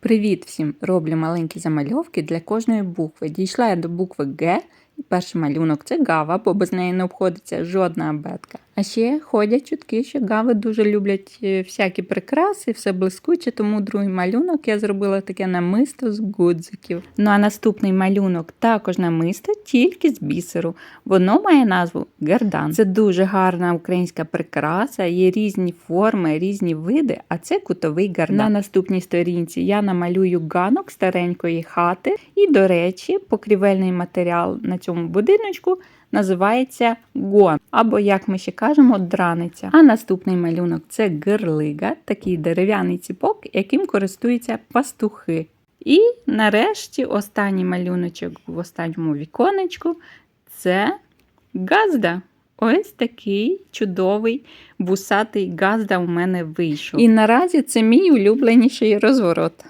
Привіт всім! Роблю маленькі замальовки для кожної букви. Дійшла я до букви Г. Перший малюнок це гава, бо без неї не обходиться жодна абетка. А ще ходять чутки, що гави дуже люблять е, всякі прикраси, все блискуче, тому другий малюнок я зробила таке намисто з гудзиків. Ну а наступний малюнок також намисто, тільки з бісеру. Воно має назву гердан. Це дуже гарна українська прикраса, є різні форми, різні види, а це кутовий гардан. На наступній сторінці я намалюю ганок старенької хати. І, до речі, покрівельний матеріал на цьому будиночку називається гон, або, як ми ще кажемо, драниця. А наступний малюнок це гирлига, такий дерев'яний ціпок, яким користуються пастухи. І нарешті останній малюночок в останньому віконечку це газда. Ось такий чудовий вусатий газда у мене вийшов. І наразі це мій улюбленіший розворот.